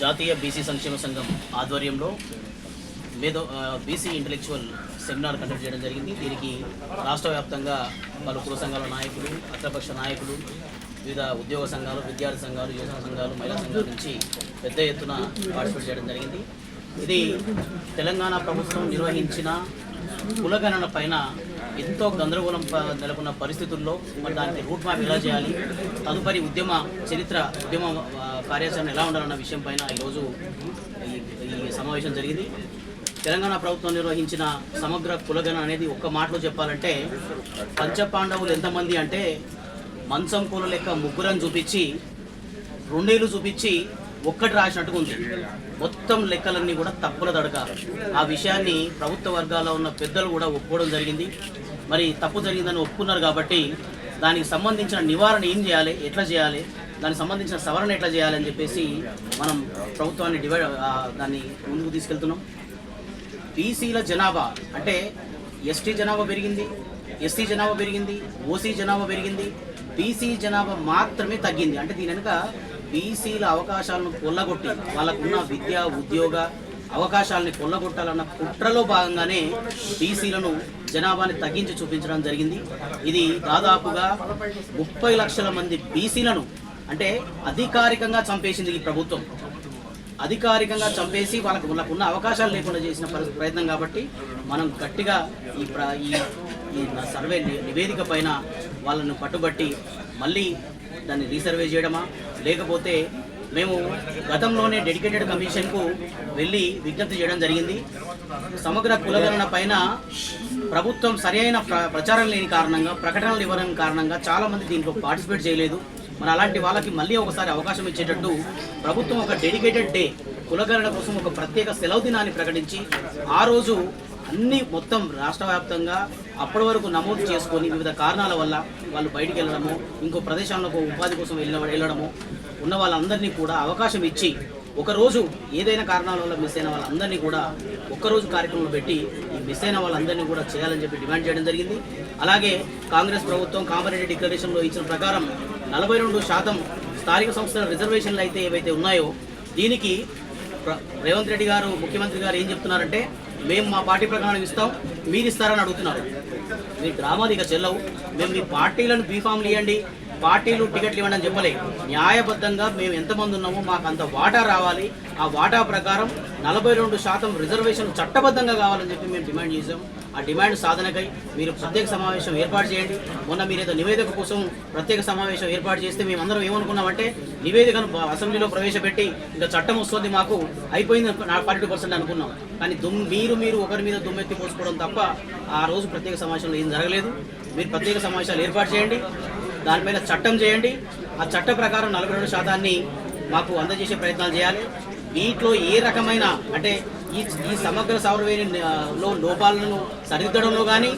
జాతీయ బీసీ సంక్షేమ సంఘం ఆధ్వర్యంలో మేధో బీసీ ఇంటలెక్చువల్ సెమినార్ కండక్ట్ చేయడం జరిగింది. దీనికి రాష్ట్ర వ్యాప్తంగా పలు కుల సంఘాల నాయకులు అఖిలపక్ష నాయకులు వివిధ ఉద్యోగ సంఘాలు విద్యార్థి సంఘాలు యువజన సంఘాలు మహిళా సంఘాల నుంచి పెద్ద ఎత్తున పార్టిసిపేట్ చేయడం జరిగింది. ఇది తెలంగాణ ప్రభుత్వం నిర్వహించిన కులగణన పైన ఎంతో గందరగోళం ప- నెలకొన్న పరిస్థితుల్లో మరి దానికి రూట్ మ్యాప్ ఎలా చేయాలి? తదుపరి ఉద్యమ చరిత్ర ఉద్యమ కార్యాచరణ ఎలా ఉండాలన్న విషయం పైన ఈరోజు ఈ సమావేశం జరిగింది. తెలంగాణ ప్రభుత్వం నిర్వహించిన సమగ్ర కులగణ అనేది ఒక్క మాటలో చెప్పాలంటే పంచపాండవులు ఎంతమంది అంటే మంచం కూల లెక్క ముగ్గురని చూపించి రెండేళ్ళు చూపించి ఒక్కటి రాసినట్టుగా ఉంది. మొత్తం లెక్కలన్నీ కూడా తప్పుల తడక. ఆ విషయాన్ని ప్రభుత్వ వర్గాల్లో ఉన్న పెద్దలు కూడా ఒప్పుకోవడం జరిగింది. మరి తప్పు జరిగిందని ఒప్పుకున్నారు కాబట్టి దానికి సంబంధించిన నివారణ ఏం చేయాలి? ఎట్లా చేయాలి? దానికి సంబంధించిన సవరణ ఎట్లా చేయాలని చెప్పేసి మనం ప్రభుత్వాన్ని డివైడ్ దాన్ని ముందుకు తీసుకెళ్తున్నాం. బీసీల జనాభా అంటే ఎస్టీ జనాభా పెరిగింది ఎస్సీ జనాభా పెరిగింది ఓసీ జనాభా పెరిగింది బీసీ జనాభా మాత్రమే తగ్గింది. అంటే దీని వెనుక బీసీల అవకాశాలను కొల్లగొట్టి వాళ్ళకున్న విద్య ఉద్యోగ అవకాశాలని కొల్లగొట్టాలన్న కుట్రలో భాగంగానే బీసీలను జనాభాని తగ్గించి చూపించడం జరిగింది. ఇది దాదాపుగా ముప్పై లక్షల మంది బీసీలను అంటే అధికారికంగా చంపేసింది ఈ ప్రభుత్వం. అధికారికంగా చంపేసి వాళ్ళకు వాళ్ళకు ఉన్న అవకాశాలు లేకుండా చేసిన ప్రయత్నం కాబట్టి మనం గట్టిగా ఈ ప్ర ఈ సర్వే నివేదిక పైన వాళ్ళను పట్టుబట్టి మళ్ళీ దాన్ని రీసర్వే చేయడమా? లేకపోతే మేము గతంలోనే డెడికేటెడ్ కమిషన్కు వెళ్ళి విజ్ఞప్తి చేయడం జరిగింది. సమగ్ర కులగణన పైన ప్రభుత్వం సరైన ప్ర ప్రచారం లేని కారణంగా ప్రకటనలు ఇవ్వడం కారణంగా చాలామంది దీంట్లో పార్టిసిపేట్ చేయలేదు. మరి అలాంటి వాళ్ళకి మళ్ళీ ఒకసారి అవకాశం ఇచ్చేటట్టు ప్రభుత్వం ఒక డెడికేటెడ్ డే కులగణన కోసం ఒక ప్రత్యేక సెలవు దినాన్ని ప్రకటించి ఆ రోజు అన్ని మొత్తం రాష్ట్ర వ్యాప్తంగా అప్పటి వరకు నమోదు చేసుకొని వివిధ కారణాల వల్ల వాళ్ళు బయటికి వెళ్ళడము ఇంకో ప్రదేశాలకు ఉపాధి కోసం వెళ్ళ వెళ్ళడము ఉన్న వాళ్ళందరినీ కూడా అవకాశం ఇచ్చి ఒకరోజు ఏదైనా కారణాల వల్ల మిస్ అయిన వాళ్ళందరినీ కూడా ఒక్కరోజు కార్యక్రమంలో పెట్టి ఈ మిస్ అయిన వాళ్ళందరినీ కూడా చేయాలని చెప్పి డిమాండ్ చేయడం జరిగింది. అలాగే కాంగ్రెస్ ప్రభుత్వం కామారెడ్డి డిక్లరేషన్లో ఇచ్చిన ప్రకారం నలభై రెండు శాతం స్థానిక సంస్థల రిజర్వేషన్లు అయితే ఏవైతే ఉన్నాయో దీనికి రేవంత్ రెడ్డి గారు ముఖ్యమంత్రి గారు ఏం చెప్తున్నారంటే మేము మా పార్టీ ప్రకారం ఇస్తాం మీరు ఇస్తారని అడుగుతున్నారు. మీ డ్రామాది ఇక చెల్లవు. మేము మీ పార్టీలను బీఫామ్లు ఇవ్వండి పార్టీలు టికెట్లు ఇవ్వండి అని చెప్పలే. న్యాయబద్ధంగా మేము ఎంతమంది ఉన్నామో మాకు అంత వాటా రావాలి. ఆ వాటా ప్రకారం నలభై రెండు శాతం రిజర్వేషన్ చట్టబద్ధంగా కావాలని చెప్పి మేము డిమాండ్ చేసాం ఆ డిమాండ్ సాధనకై మీరు ప్రత్యేక సమావేశం ఏర్పాటు చేయండి. మొన్న మీరు ఏదో నివేదిక కోసం ప్రత్యేక సమావేశం ఏర్పాటు చేస్తే మేమందరం ఏమనుకున్నామంటే నివేదికను అసెంబ్లీలో ప్రవేశపెట్టి ఇంకా చట్టం వస్తుంది మాకు అయిపోయింది నా ఫార్టీ పర్సెంట్ అనుకున్నాం. కానీ దుమ్ మీరు మీరు ఒకరి మీద దుమ్మెత్తి పోసుకోవడం తప్ప ఆ రోజు ప్రత్యేక సమావేశంలో ఏం జరగలేదు. మీరు ప్రత్యేక సమావేశాలు ఏర్పాటు చేయండి. దానిపైన చట్టం చేయండి. ఆ చట్ట ప్రకారం నలభై రెండు శాతాన్ని మాకు అందజేసే ప్రయత్నాలు చేయాలి. వీటిలో ఏ రకమైన అంటే ఈ ఈ సమగ్ర సౌరవేణి లో లోపాలను సరిదిద్దడంలో కానీ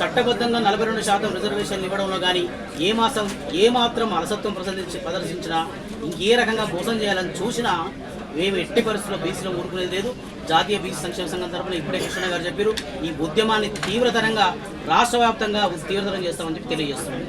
చట్టబద్ధంగా నలభై రెండు శాతం రిజర్వేషన్లు ఇవ్వడంలో కానీ ఏ మాసం ఏ మాత్రం అలసత్వం ప్రదర్శించి ప్రదర్శించినా ఇంకే రకంగా మోసం చేయాలని చూసినా మేము ఎట్టి పరిస్థితుల్లో బీసీలో ఊరుకునేది లేదు. జాతీయ బీసీ సంక్షేమ సంఘం తరఫున ఇప్పుడే కృష్ణ గారు చెప్పారు ఈ ఉద్యమాన్ని తీవ్రతరంగా రాష్ట్ర వ్యాప్తంగా తీవ్రతరం చేస్తామని చెప్పి తెలియజేస్తున్నాను.